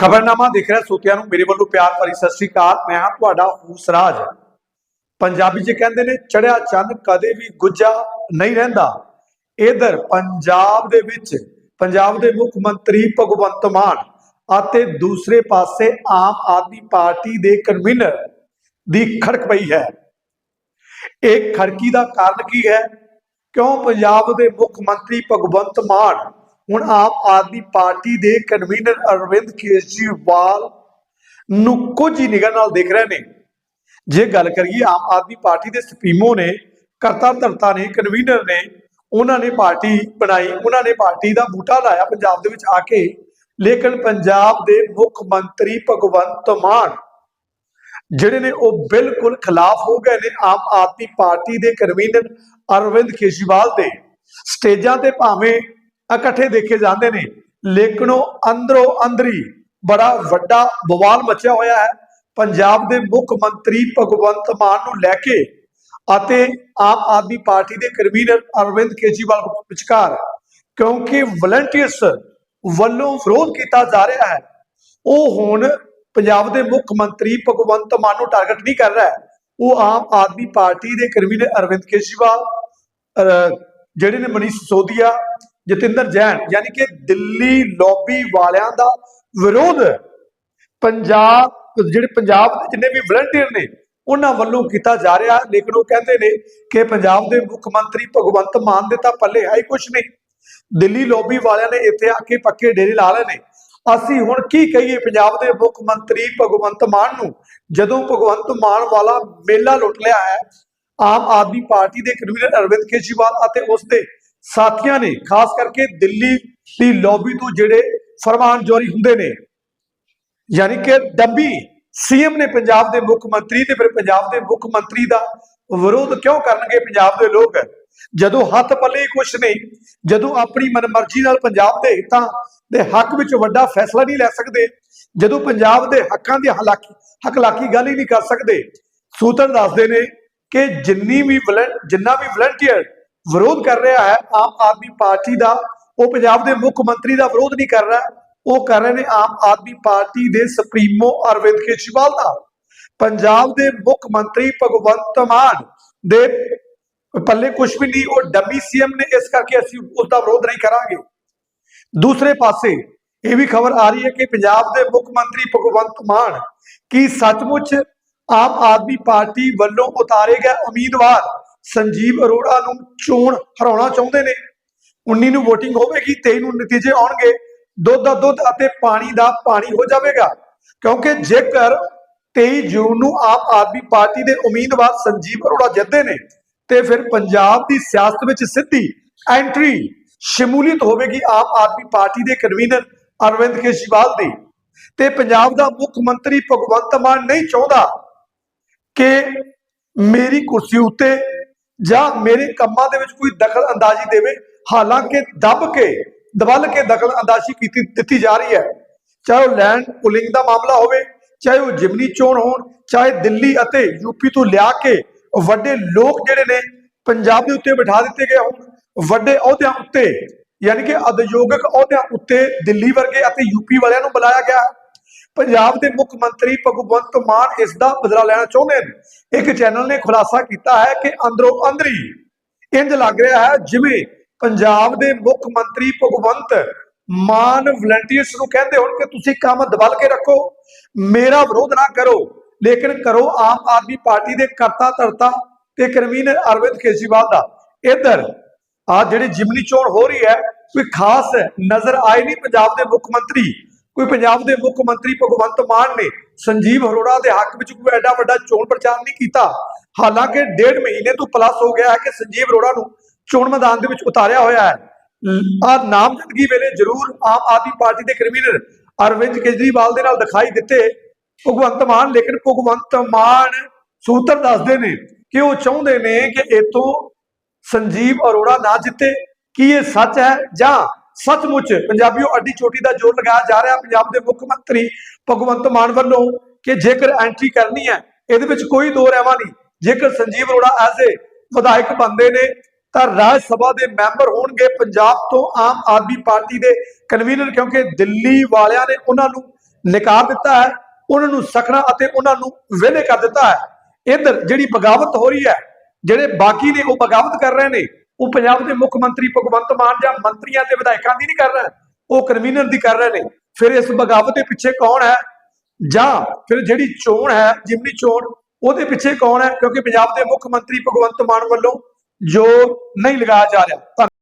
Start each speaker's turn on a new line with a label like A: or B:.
A: ਖਬਰਨਾਮਾ ਦੇਖ ਰਿਹਾ ਸੋਤਿਆਂ ਨੂੰ ਮੇਰੇ ਵੱਲੋਂ ਪਿਆਰ ਭਰੀ ਸਤਿ ਸ੍ਰੀ ਅਕਾਲ। ਮੈਂ ਹਾਂ ਤੁਹਾਡਾ ਹੂਸਰਾਜ। ਪੰਜਾਬੀ 'ਚ ਕਹਿੰਦੇ ਨੇ ਚੜਿਆ ਚੰਨ ਕਦੇ ਵੀ ਗੁੱਜਾ ਨਹੀਂ ਰਹਿੰਦਾ। ਇਧਰ ਪੰਜਾਬ ਦੇ ਵਿੱਚ, ਪੰਜਾਬ ਦੇ ਮੁੱਖ ਮੰਤਰੀ ਭਗਵੰਤ ਮਾਨ ਅਤੇ ਦੂਸਰੇ ਪਾਸੇ ਆਮ ਆਦਮੀ ਪਾਰਟੀ ਦੇ ਕਨਵੀਨਰ ਦੀ ਖੜਕ ਪਈ ਹੈ। ਇਹ ਖੜਕੀ ਦਾ ਕਾਰਨ ਕੀ ਹੈ? ਕਿਉਂ ਪੰਜਾਬ ਦੇ ਮੁੱਖ ਮੰਤਰੀ ਭਗਵੰਤ ਮਾਨ ਹੁਣ ਆਮ ਆਦਮੀ ਪਾਰਟੀ ਦੇ ਕਨਵੀਨਰ ਅਰਵਿੰਦ ਕੇਜਰੀਵਾਲ ਨੂੰ ਕੁਝ ਹੀ ਨਿਗਾਹ ਨਾਲ ਦੇਖ ਰਹੇ ਨੇ। ਜੇ ਗੱਲ ਕਰੀਏ ਆਮ ਆਦਮੀ ਪਾਰਟੀ ਦੇ ਸੁਪਰੀਮੋ ਨੇ, ਕਰਤਾ ਧਰਤਾ ਨੇ, ਕਨਵੀਨਰ ਨੇ, ਉਹਨਾਂ ਨੇ ਪਾਰਟੀ ਬਣਾਈ, ਉਹਨਾਂ ਨੇ ਪਾਰਟੀ ਦਾ ਬੂਟਾ ਲਾਇਆ ਪੰਜਾਬ ਦੇ ਵਿੱਚ ਆ ਕੇ। ਲੇਕਿਨ ਪੰਜਾਬ ਦੇ ਮੁੱਖ ਮੰਤਰੀ ਭਗਵੰਤ ਮਾਨ, ਜਿਹੜੇ ਨੇ ਉਹ ਬਿਲਕੁਲ ਖਿਲਾਫ ਹੋ ਗਏ ਨੇ ਆਮ ਆਦਮੀ ਪਾਰਟੀ ਦੇ ਕਨਵੀਨਰ ਅਰਵਿੰਦ ਕੇਜਰੀਵਾਲ ਦੇ। ਸਟੇਜਾਂ ਤੇ ਭਾਵੇਂ ਇਕੱਠੇ ਦੇਖੇ ਜਾਂਦੇ ਨੇ। ਲੇਕਿਨ ਉਹ ਅੰਦਰੋਂ ਅੰਦਰੀ ਬੜਾ ਵੱਡਾ ਬਵਾਲ ਮਚਿਆ ਹੋਇਆ ਹੈ। ਪੰਜਾਬ ਦੇ ਮੁੱਖ ਮੰਤਰੀ ਭਗਵੰਤ ਮਾਨ ਨੂੰ ਲੈ ਕੇ ਅਤੇ ਆਮ ਆਦਮੀ ਪਾਰਟੀ ਦੇ ਕਨਵੀਨਰ ਅਰਵਿੰਦ ਕੇਜਰੀਵਾਲ ਵਿਚਕਾਰ ਕਿਉਂਕਿ ਵਲੰਟੀਅਰਸ ਵੱਲੋਂ ਵਿਰੋਧ ਕੀਤਾ ਜਾ ਰਿਹਾ ਹੈ। ਉਹ ਹੁਣ ਪੰਜਾਬ ਦੇ ਮੁੱਖ ਮੰਤਰੀ ਭਗਵੰਤ ਮਾਨ ਨੂੰ ਟਾਰਗੇਟ ਨਹੀਂ ਕਰ ਰਿਹਾ ਉਹ ਆਮ ਆਦਮੀ ਪਾਰਟੀ ਦੇ ਕਨਵੀਨਰ ਅਰਵਿੰਦ ਕੇਜਰੀਵਾਲ ਅਹ, ਜਿਹੜੇ ਨੇ ਮਨੀਸ਼ ਸਿਸੋਦੀਆ ਜਤਿੰਦਰ ਜੈਨ, ਯਾਨੀ ਕਿ ਦਿੱਲੀ ਲੌਬੀ ਵਾਲਿਆਂ ਦਾ ਵਿਰੋਧ ਪੰਜਾਬ, ਜਿਹੜੇ ਪੰਜਾਬ ਦੇ ਜਿੰਨੇ ਵੀ ਵਲੰਟੀਅਰ ਨੇ, ਉਹਨਾਂ ਵੱਲੋਂ ਕੀਤਾ ਜਾ ਰਿਹਾ ਲੇਕਿਨ ਉਹ ਕਹਿੰਦੇ ਨੇ ਕਿ ਪੰਜਾਬ ਦੇ ਮੁੱਖ ਮੰਤਰੀ ਭਗਵੰਤ ਮਾਨ ਦੇ ਤਾਂ ਪੱਲੇ ਹੈ ਹੀ ਕੁਝ ਨਹੀਂ। ਦਿੱਲੀ ਲੌਬੀ ਵਾਲਿਆਂ ਨੇ ਇੱਥੇ ਆ ਕੇ ਪੱਕੇ ਡੇਰੇ ਲਾ ਲਏ ਨੇ। ਅਸੀਂ ਹੁਣ ਕੀ ਕਹੀਏ ਪੰਜਾਬ ਦੇ ਮੁੱਖ ਮੰਤਰੀ ਭਗਵੰਤ ਮਾਨ ਨੂੰ? ਜਦੋਂ ਭਗਵੰਤ ਮਾਨ ਵਾਲਾ ਮੇਲਾ ਲੁੱਟ ਲਿਆ ਹੈ, ਆਮ ਆਦਮੀ ਪਾਰਟੀ ਦੇ ਕਨਵੀਨਰ ਅਰਵਿੰਦ ਕੇਜਰੀਵਾਲ ਅਤੇ ਉਸ ਦੇ ਸਾਥੀਆਂ ਨੇ, ਖਾਸ ਕਰਕੇ ਦਿੱਲੀ ਦੀ ਲੌਬੀ ਤੋਂ ਜਿਹੜੇ ਫਰਮਾਨ ਜਾਰੀ ਹੁੰਦੇ ਨੇ, ਯਾਨੀ ਕਿ ਡੰਬੀ ਸੀਐਮ ਨੇ ਪੰਜਾਬ ਦੇ ਮੁੱਖ ਮੰਤਰੀ ਤੇ ਫਿਰ ਪੰਜਾਬ ਦੇ ਮੁੱਖ ਮੰਤਰੀ ਦਾ ਵਿਰੋਧ ਕਿਉਂ ਕਰਨਗੇ ਪੰਜਾਬ ਦੇ ਲੋਕ? ਜਦੋਂ ਹੱਥ ਪੱਲੇ ਹੀ ਕੁਛ ਨਹੀਂ, ਜਦੋਂ ਆਪਣੀ ਮਨਮਰਜ਼ੀ ਨਾਲ ਪੰਜਾਬ ਦੇ ਹਿੱਤਾਂ ਦੇ ਹੱਕ ਵਿੱਚ ਵੱਡਾ ਫੈਸਲਾ ਨਹੀਂ ਲੈ ਸਕਦੇ, ਜਦੋਂ ਪੰਜਾਬ ਦੇ ਹੱਕਾਂ ਦੀ ਹਲਾਕੀ, ਹਕਲਾਕੀ ਗੱਲ ਹੀ ਨਹੀਂ ਕਰ ਸਕਦੇ, ਸੂਤਰ ਦੱਸਦੇ ਨੇ ਕਿ ਜਿੰਨੀ ਵੀ ਵਲੰ- ਜਿੰਨਾ ਵੀ ਵਲੰਟੀਅਰ ਵਿਰੋਧ ਕਰ ਰਿਹਾ ਹੈ, ਆਮ ਆਦਮੀ ਪਾਰਟੀ ਦਾ, ਉਹ ਪੰਜਾਬ ਦੇ ਮੁੱਖ ਮੰਤਰੀ ਦਾ ਵਿਰੋਧ ਨਹੀਂ ਕਰ ਰਿਹਾ, ਉਹ ਕਰ ਰਹੇ ਨੇ ਆਮ ਆਦਮੀ ਪਾਰਟੀ ਦੇ ਸੁਪਰੀਮੋ ਅਰਵਿੰਦ ਕੇਜਰੀਵਾਲ ਦਾ। ਪੰਜਾਬ ਦੇ ਮੁੱਖ ਮੰਤਰੀ ਭਗਵੰਤ ਮਾਨ ਦੇ ਪੱਲੇ ਕੁਝ ਵੀ ਨਹੀਂ, ਉਹ ਡੰਮੀ ਸੀਐਮ ਨੇ, ਇਸ ਕਰਕੇ ਅਸੀਂ ਉਸ ਦਾ ਵਿਰੋਧ ਨਹੀਂ ਕਰਾਂਗੇ। ਦੂਸਰੇ ਪਾਸੇ ਇਹ ਵੀ ਖਬਰ ਆ ਰਹੀ ਹੈ ਕਿ ਪੰਜਾਬ ਦੇ ਮੁੱਖ ਮੰਤਰੀ ਭਗਵੰਤ ਮਾਨ ਕੀ ਸੱਚਮੁੱਚ ਆਮ ਆਦਮੀ ਪਾਰਟੀ ਵੱਲੋਂ ਉਤਾਰੇ ਗਏ ਉਮੀਦਵਾਰ ਸੰਜੀਵ ਅਰੋੜਾ ਨੂੰ ਚੋਣ ਹਰਾਉਣਾ ਚਾਹੁੰਦੇ ਨੇ। 19 ਨੂੰ VOTING ਹੋਵੇਗੀ 23 ਨੂੰ ਨਤੀਜੇ ਆਉਣਗੇ। ਦੁੱਧ ਦਾ ਦੁੱਧ ਅਤੇ ਪਾਣੀ ਦਾ ਪਾਣੀ ਹੋ ਜਾਵੇਗਾ। ਕਿਉਂਕਿ ਜੇਕਰ 23 ਜੂਨ ਨੂੰ ਆਮ ਆਦਮੀ ਪਾਰਟੀ ਦੇ ਉਮੀਦਵਾਰ ਸੰਜੀਵ ਅਰੋੜਾ ਜਿੱਤਦੇ ਨੇ, ਤੇ ਫਿਰ ਪੰਜਾਬ ਦੀ ਸਿਆਸਤ ਵਿੱਚ ਸਿੱਧੀ ਐਂਟਰੀ ਸ਼ਮੂਲੀਅਤ ਹੋਵੇਗੀ ਆਮ ਆਦਮੀ ਪਾਰਟੀ ਦੇ ਕਨਵੀਨਰ ਅਰਵਿੰਦ ਕੇਜਰੀਵਾਲ ਦੀ। ਤੇ ਪੰਜਾਬ ਦਾ ਮੁੱਖ ਮੰਤਰੀ ਭਗਵੰਤ ਮਾਨ ਨਹੀਂ ਚਾਹੁੰਦਾ ਕਿ ਮੇਰੀ ਕੁਰਸੀ ਉੱਤੇ ਜਾਂ ਮੇਰੇ ਕੰਮਾਂ ਦੇ ਵਿੱਚ ਕੋਈ ਦਖਲ ਅੰਦਾਜ਼ੀ ਦੇਵੇ, ਹਾਲਾਂਕਿ ਦੱਬ ਕੇ, ਦਬਲ ਕੇ ਦਖਲ ਅੰਦਾਜ਼ੀ ਕੀਤੀ, ਦਿੱਤੀ ਜਾ ਰਹੀ ਹੈ। ਚਾਹੇ ਉਹ ਲੈਂਡ ਪੁਲਿੰਗ ਦਾ ਮਾਮਲਾ ਹੋਵੇ, ਚਾਹੇ ਉਹ ਜਿਮਨੀ ਚੋਣ ਹੋਣ, ਚਾਹੇ ਦਿੱਲੀ ਅਤੇ ਯੂਪੀ ਤੋਂ ਲਿਆ ਕੇ ਵੱਡੇ ਲੋਕ ਜਿਹੜੇ ਨੇ, ਪੰਜਾਬ ਦੇ ਉੱਤੇ ਬਿਠਾ ਦਿੱਤੇ ਗਏ ਹੋਣ, ਵੱਡੇ ਅਹੁਦਿਆਂ ਉੱਤੇ, ਯਾਨੀ ਕਿ ਉਦਯੋਗਿਕ ਅਹੁਦਿਆਂ ਉੱਤੇ ਦਿੱਲੀ ਵਰਗੇ ਅਤੇ ਯੂਪੀ ਵਾਲਿਆਂ ਨੂੰ ਬੁਲਾਇਆ ਗਿਆ ਪੰਜਾਬ ਦੇ ਮੁੱਖ ਮੰਤਰੀ ਭਗਵੰਤ ਮਾਨ ਇਸ ਦਾ ਬਦਲਾ ਲੈਣਾ ਚਾਹੁੰਦੇ ਨੇ। ਇੱਕ ਚੈਨਲ ਨੇ ਖੁਲਾਸਾ ਕੀਤਾ ਹੈ ਕਿ ਅੰਦਰੋਂ ਅੰਦਰੀ ਇੰਜ ਲੱਗ ਰਿਹਾ ਹੈ ਜਿਵੇਂ ਪੰਜਾਬ ਦੇ ਮੁੱਖ ਮੰਤਰੀ ਭਗਵੰਤ ਮਾਨ ਵਲੰਟੀਅਰਸ ਨੂੰ ਕਹਿੰਦੇ ਹੋਣ ਕਿ ਤੁਸੀਂ ਕੰਮ ਦਬਲ ਕੇ ਰੱਖੋ, ਮੇਰਾ ਵਿਰੋਧ ਨਾ ਕਰੋ, ਲੇਕਿਨ ਕਰੋ ਆਮ ਆਦਮੀ ਪਾਰਟੀ ਦੇ ਕਰਤਾ ਧਰਤਾ ਤੇ ਕਨਵੀਨਰ ਅਰਵਿੰਦ ਕੇਜਰੀਵਾਲ ਦਾ। ਇੱਧਰ ਆ ਜਿਹੜੀ ਜਿਮਨੀ ਚੋਣ ਹੋ ਰਹੀ ਹੈ, ਕੋਈ ਖਾਸ ਨਜ਼ਰ ਆਏ ਨਹੀਂ ਪੰਜਾਬ ਦੇ ਮੁੱਖ ਮੰਤਰੀ। ਕੋਈ ਪੰਜਾਬ ਦੇ ਮੁੱਖ ਮੰਤਰੀ ਭਗਵੰਤ ਮਾਨ ਨੇ ਸੰਜੀਵ ਅਰੋੜਾ ਦੇ ਹੱਕ ਵਿੱਚ ਕੋਈ ਐਡਾ ਵੱਡਾ ਚੋਣ ਪ੍ਰਚਾਰ ਨਹੀਂ ਕੀਤਾ। ਹਾਲਾਂਕਿ ਡੇਢ ਮਹੀਨੇ ਤੋਂ ਪਲੱਸ ਹੋ ਗਿਆ ਹੈ ਕਿ ਸੰਜੀਵ ਅਰੋੜਾ ਨੂੰ ਚੋਣ ਮੈਦਾਨ ਦੇ ਵਿੱਚ ਉਤਾਰਿਆ ਹੋਇਆ ਹੈ। ਆ ਨਾਮਜ਼ਦਗੀ ਵੇਲੇ ਜ਼ਰੂਰ ਆਮ ਆਦਮੀ ਪਾਰਟੀ ਦੇ ਕਨਵੀਨਰ ਅਰਵਿੰਦ ਕੇਜਰੀਵਾਲ ਦੇ ਨਾਲ ਦਿਖਾਈ ਦਿੱਤੇ। ਭਗਵੰਤ ਮਾਨ, ਲੇਕਿਨ ਭਗਵੰਤ ਮਾਨ ਸੂਤਰ ਦੱਸਦੇ ਨੇ ਕਿ ਉਹ ਚਾਹੁੰਦੇ ਨੇ ਕਿ ਇਥੋਂ ਸੰਜੀਵ ਅਰੋੜਾ ਨਾ ਜਿੱਤੇ। ਕੀ ਇਹ ਸੱਚ ਹੈ ਜਾਂ ਸੱਚਮੁੱਚ ਪੰਜਾਬੀਓ, ਅੱਡੀ ਚੋਟੀ ਦਾ ਜ਼ੋਰ ਲਗਾਇਆ ਜਾ ਰਿਹਾ। ਪੰਜਾਬ ਦੇ ਮੁੱਖ ਮੰਤਰੀ ਭਗਵੰਤ ਮਾਨ ਵੱਲੋਂ ਕਿ ਜੇਕਰ ਐਂਟਰੀ ਕਰਨੀ ਹੈ, ਇਹਦੇ ਵਿੱਚ ਕੋਈ ਦੋ ਰਹਿਵਾ ਨਹੀਂ। ਜੇਕਰ ਸੰਜੀਵ ਅਰੋੜਾ ਐਜ਼ ਏ ਵਿਧਾਇਕ ਬੰਦੇ ਨੇ, ਤਾਂ ਰਾਜ ਸਭਾ ਦੇ ਮੈਂਬਰ ਹੋਣਗੇ ਪੰਜਾਬ ਤੋਂ ਆਮ ਆਦਮੀ ਪਾਰਟੀ ਦੇ ਕਨਵੀਨਰ ਕਿਉਂਕਿ ਦਿੱਲੀ ਵਾਲਿਆਂ ਨੇ ਉਹਨਾਂ ਨੂੰ ਨਿਕਾਰ ਦਿੱਤਾ ਹੈ, ਉਹਨਾਂ ਨੂੰ ਸਖਣਾ ਅਤੇ ਉਹਨਾਂ ਨੂੰ ਵਿਹਲੇ ਕਰ ਦਿੱਤਾ ਹੈ। ਇਧਰ ਜਿਹੜੀ ਬਗਾਵਤ ਹੋ ਰਹੀ ਹੈ, ਜਿਹੜੇ ਬਾਕੀ ਨੇ ਉਹ ਬਗਾਵਤ ਕਰ ਰਹੇ ਨੇ ਉਹ ਪੰਜਾਬ ਦੇ ਮੁੱਖ ਮੰਤਰੀ ਭਗਵੰਤ ਮਾਨ ਜਾਂ ਮੰਤਰੀਆਂ ਤੇ ਵਿਧਾਇਕਾਂ ਦੀ ਨਹੀਂ ਕਰ ਰਿਹਾ, ਉਹ ਕਨਵੀਨਰ ਦੀ ਕਰ ਰਹੇ ਨੇ। ਫਿਰ ਇਸ ਬਗਾਵਤ ਦੇ ਪਿੱਛੇ ਕੌਣ ਹੈ? ਜਾਂ ਫਿਰ ਜਿਹੜੀ ਚੋਣ ਹੈ, ਜਿਮਨੀ ਚੋਣ, ਉਹਦੇ ਪਿੱਛੇ ਕੌਣ ਹੈ? ਕਿਉਂਕਿ ਪੰਜਾਬ ਦੇ ਮੁੱਖ ਮੰਤਰੀ ਭਗਵੰਤ ਮਾਨ ਵੱਲੋਂ ਜੋ ਨਹੀਂ ਲਗਾਇਆ ਜਾ ਰਿਹਾ।